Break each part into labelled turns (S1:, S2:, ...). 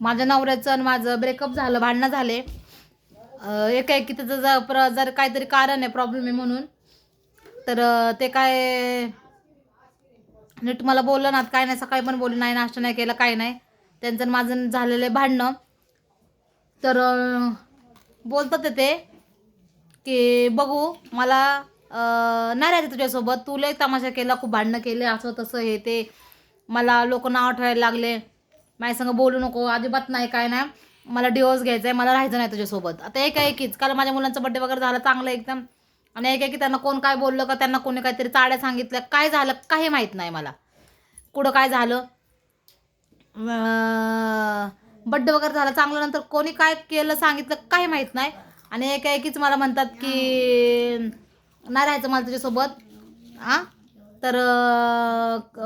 S1: माझ्या नवऱ्याचं आणि माझं ब्रेकअप झालं भांडणं झाले. एकाएकी त्याचं जर प्र जर काहीतरी कारण आहे प्रॉब्लेम आहे म्हणून तर ते काय नीट मला बोललं ना काय नाही सकाळी पण बोललं नाही नाश्ता नाही केला काय नाही. त्यांचं माझं झालेलं आहे भांडणं. तर बोलतात ते ते की बघू मला नाही राहायचं तुझ्यासोबत तुला एक तमाशा केला खूप भांडणं केले असं तसं हे ते. मला लोक नाव ठेवायला लागले. माझ्यासंग बोलू नको अजिबात नाही काय नाही. मला डिवोर्स घ्यायचा आहे मला राहायचं नाही तुझ्यासोबत. आता एक एकीच काल माझ्या मुलांचा बड्डे वगैरे झाला चांगलं एकदम. आणि एक एकी त्यांना कोण काय बोललं का त्यांना कोणी काहीतरी चाड्या सांगितल्या काय झालं काही माहीत नाही मला. कुठं काय झालं? बड्डे वगैरे झाला चांगलं नंतर कोणी काय केलं सांगितलं काही माहीत नाही. आणि एका एकीच मला म्हणतात की नाही राहायचं मला तुझ्यासोबत. हां तर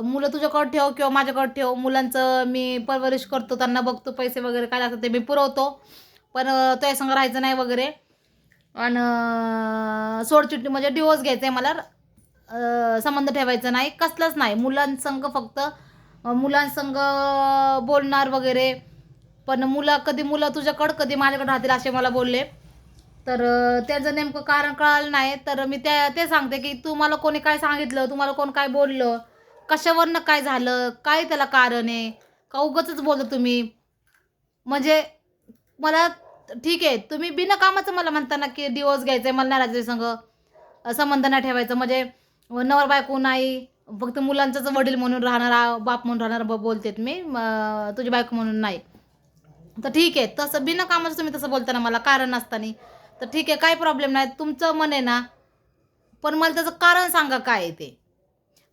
S1: मुलं तुझ्याकडं ठेव किंवा माझ्याकडं ठेव. मुलांचं मी परवरिश करतो त्यांना बघतो पैसे वगैरे काय असतात ते मी पुरवतो. पण तो संग राहायचं नाही वगैरे. आणि सोडचिट्टी म्हणजे डिवोर्स घ्यायचा आहे मला संबंध ठेवायचा नाही. कसलाच नाही. मुलांसंग फक्त मुलांसंग बोलणार वगैरे. पण मुलं कधी मुलं तुझ्याकडं कधी माझ्याकडं राहतील असे मला बोलले. तर त्याचं नेमकं कारण कळालं नाही. तर मी त्या ते सांगते की तुम्हाला कोणी काय सांगितलं? तुम्हाला कोण काय बोललं? कशावरनं काय झालं? काय त्याला कारण आहे? का उगच बोललं तुम्ही? म्हणजे मला ठीक आहे. तुम्ही बिनकामाचं मला म्हणताना की डिवोर्स घ्यायचं आहे मला नाराजी संघ संग संबंध नाही ठेवायचं. म्हणजे नवर बायको नाही. फक्त मुलांचंच वडील म्हणून राहणारा बाप म्हणून राहणार बोलतेत मी. तुझी बायको म्हणून नाही. तर ठीक आहे. तसं बिनकामाचं तुम्ही तसं बोलताना मला कारण नसताना तर ठीक आहे काही प्रॉब्लेम नाही. तुमचं मन आहे ना पण मला त्याचं कारण सांगा काय आहे ते.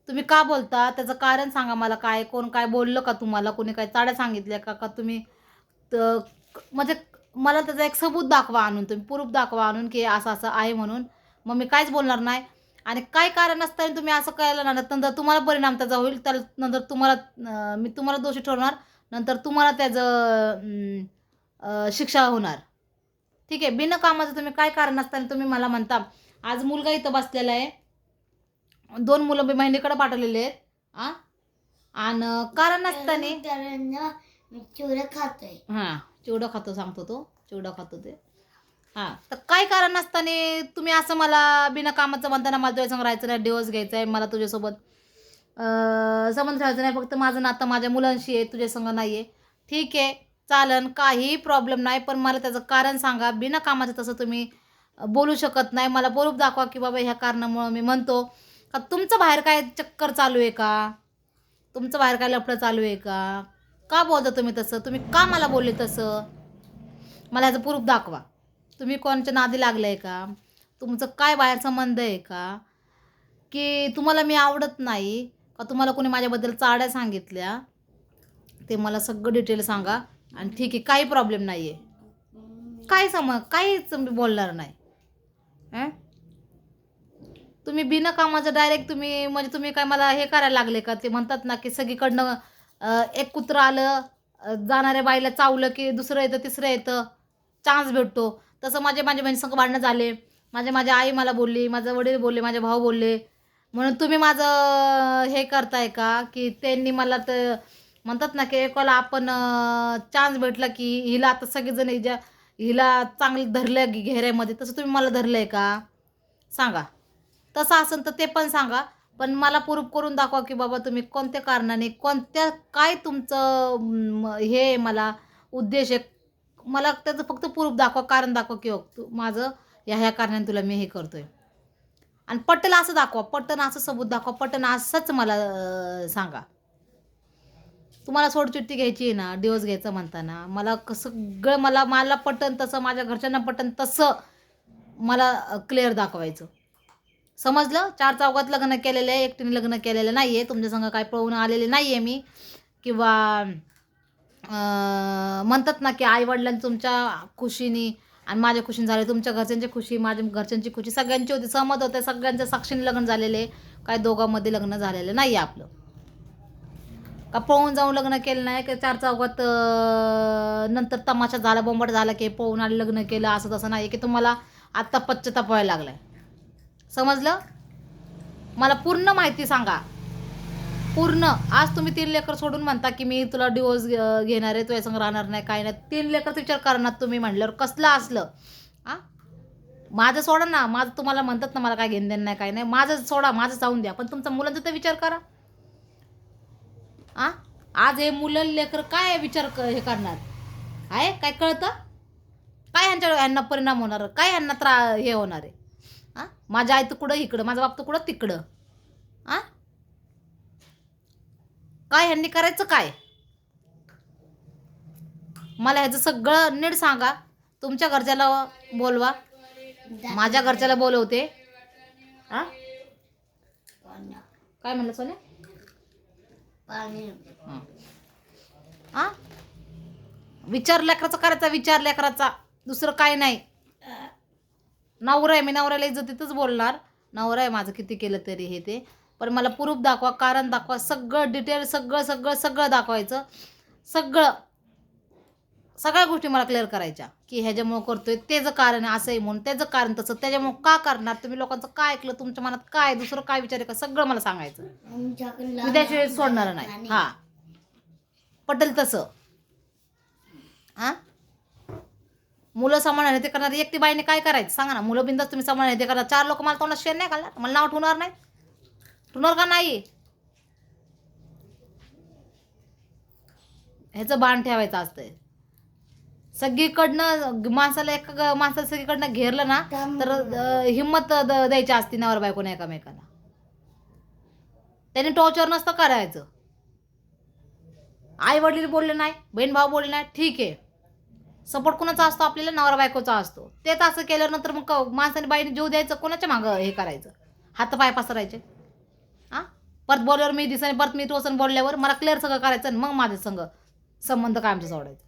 S1: तुम्ही का बोलता? त्याचं कारण सांगा मला काय कोण काय बोललं का तुम्हाला? कोणी काय चाड्या सांगितल्या का? का तुम्ही तर म्हणजे मला त्याचा एक सबूत दाखवा आणून तुम्ही प्रूफ दाखवा आणून की असं असं आहे म्हणून. मग मी काहीच बोलणार नाही. आणि काय कारण असताना तुम्ही असं करायला ना नंतर तुम्हाला परिणाम त्याचा होईल तर नंतर तुम्हाला मी तुम्हाला दोषी ठरवणार नंतर तुम्हाला त्याचं शिक्षा होणार. ठीक आहे बिन कामाचं तुम्ही काय कारण असताना तुम्ही मला म्हणता आज मुलगा इथं बसलेला आहे. दोन मुलं मी बहिणीकडे पाठवलेले आहेत आ? आणि कारण
S2: मी चिवडा खातोय.
S1: हां चिवडं खातो सांगतो तो चिवडं खातो ते. हां तर काय कारण नसताना तुम्ही असं मला बिना कामाचं म्हणताना मला तुझ्या संग राहायचं नाही डिवोर्स घ्यायचा आहे मला तुझ्यासोबत संबंध ठेवायचं नाही फक्त माझं नातं माझ्या मुलांशी आहे तुझ्या संग नाही आहे ठीक आहे चालन काही प्रॉब्लेम नाही पण मला त्याचं कारण सांगा. बिना कामाचं तसं तुम्ही बोलू शकत नाही. मला बोलूप दाखवा की बाबा ह्या कारणामुळं मी म्हणतो. का तुमचं बाहेर काय चक्कर चालू आहे का? तुमचं बाहेर काय लफडं चालू आहे का? का बोलता तुम्ही तसं? तुम्ही का मला बोलले तसं? मला ह्याचं प्रूफ दाखवा. तुम्ही कोणच्या नादी लागलं आहे का? तुमचं काय बाहेर संबंध आहे का? की तुम्हाला मी आवडत नाही? का तुम्हाला कोणी माझ्याबद्दल चाड्या सांगितल्या? ते मला सगळं डिटेल सांगा. आणि ठीक आहे काही प्रॉब्लेम नाही आहे काय सम काहीच मी बोलणार नाही. तुम्ही बिनकामाचं डायरेक्ट तुम्ही म्हणजे तुम्ही काय मला हे करायला लागले का? ते म्हणतात ना की सगळीकडनं एक कुत्रं आलं जाणाऱ्या बाईला चावलं की दुसरं येतं तिसरं येतं चान्स भेटतो. तसं माझे माझ्या बहिणीसंग भांडणं झाले. माझे माझ्या आई मला बोलली माझं वडील बोलले माझे भाऊ बोलले. म्हणून तुम्ही माझं हे करताय का? की त्यांनी मला तर म्हणतात ना की एकाला आपण चान्स भेटला की हिला आता सगळेजण हिच्या हिला चांगलं धरलं आहे घेऱ्यामध्ये. तसं तुम्ही मला धरलं आहे का? सांगा. तसं असेल तर ते पण सांगा. पण मला प्रूफ करून दाखवा की बाबा तुम्ही कोणत्या कारणाने कोणत्या काय तुमचं हे आहे मला उद्देश आहे. मला त्याचं फक्त प्रूफ दाखवा कारण दाखवा की हो, तू माझं ह्या ह्या कारणाने तुला मी हे करतोय. आणि पटल असं दाखवा पटन असं सबूत दाखवा पटन असंच मला सांगा. तुम्हाला सोडचिठ्ठी घ्यायची आहे ना दिवस घ्यायचं म्हणताना मला कसं सगळं मला मला पटन तसं माझ्या घरच्यांना पटन तसं मला क्लिअर दाखवायचं. समजलं? चार चौकात लग्न केलेलं आहे एकटीने लग्न केलेलं नाही आहे तुमच्या संग काय पळून आलेले नाही आहे मी. किंवा म्हणतात ना की आईवडिलांनी तुमच्या खुशीने आणि माझ्या खुशीने झाले तुमच्या घरच्यांची खुशी माझ्या घरच्यांची खुशी सगळ्यांची होती सहमत होते सगळ्यांच्या साक्षीने लग्न झालेले काय दोघांमध्ये लग्न झालेलं नाही आहे आपलं. का पळून जाऊन लग्न केलं नाही की चार चौकात नंतर तमाशा झाला बोंबट झाला की पळून आणि लग्न केलं असं तसं नाही की तुम्हाला आत्ता पश्चाताप व्हायला लागलाय. समजलं? मला पूर्ण माहिती सांगा. पूर्ण. आज तुम्ही तीन लेकर सोडून म्हणता की मी तुला डिवोर्स घेणार आहे तुझ्या संग राहणार नाही काय नाही. तीन लेकर विचार करणार तुम्ही म्हणल्यावर कसलं असलं? आ? माझं सोडा ना. माझं तुम्हाला म्हणतात ना मला काय घेणं देणं नाही काय नाही. माझं सोडा माझं जाऊन द्या. पण तुमचा मुलांचा तर विचार करा. आ? आज हे मुलं लेकर काय विचार क- हे करणार? आहे? काय कळतं? काय ह्यांच्या ह्यांना परिणाम होणार? काय ह्यांना त्रा हे होणार आहे? आ? माझ्या आई तर कुठं इकडं माझा बाप तर कुठं तिकडं? आ? काय ह्यांनी करायचं काय? मला ह्याचं सगळं नीट सांगा. तुमच्या घरच्याला बोलवा. माझ्या घरच्याला बोलवते. आ? काय म्हणलं
S2: सोन्या?
S1: आ विचार लेकराचा करायचा विचार लेकराचा. दुसरं काय नाही. नवरा आहे मी नवऱ्याला इज्जतीतच बोलणार. नवरा आहे माझं किती केलं तरी हे ते. पण मला प्रूफ दाखवा कारण दाखवा सगळं डिटेल सगळं सगळं सगळं दाखवायचं. सगळं. सगळ्या गोष्टी मला क्लिअर करायच्या की ह्याच्यामुळं करतोय त्याचं कारण आहे असं आहे म्हणून त्याचं कारण तसं त्याच्यामुळं का करणार? तुम्ही लोकांचं काय ऐकलं? तुमच्या मनात काय दुसरं काय विचार आहे का? सगळं मला सांगायचं मी त्याशिवाय सोडणार नाही. हा. पटेल तसं. हा? मुलं सांभाळणार ते करणार. एकटी बाईने काय करायचं? सांगा ना. मुलं बिंदास तुम्ही सांभाळणार ते करणार. चार लोक मला तोंडात शेण नाही घालणार मला नाव ठेवणार नाही? ठेवणार का नाही? ह्याचं बाण ठेवायचं असतंय. सगळीकडनं माणसाला एका माणसाला सगळीकडनं घेरलं ना तर हिंमत द- द्यायची असती नवर बायकोने एकामेकाला. त्याने टॉर्चर नसतं करायचं. आई वडील बोलले नाही बहीण भाऊ बोलले नाही ठीक आहे. सपोर्ट कोणाचा असतो? आपल्याला नवरा बायकोचा असतो. तेच असं केल्यानंतर मग माणसाने बाईने जीव द्यायचं कोणाच्या मागं हे करायचं? हात पाय पसरायचे. हां परत बोलल्यावर मी दिसाने परत मी टोचन बोलल्यावर मला क्लिअर सगळं करायचं आणि मग माझं संग संबंध कायमचे सोडायचं.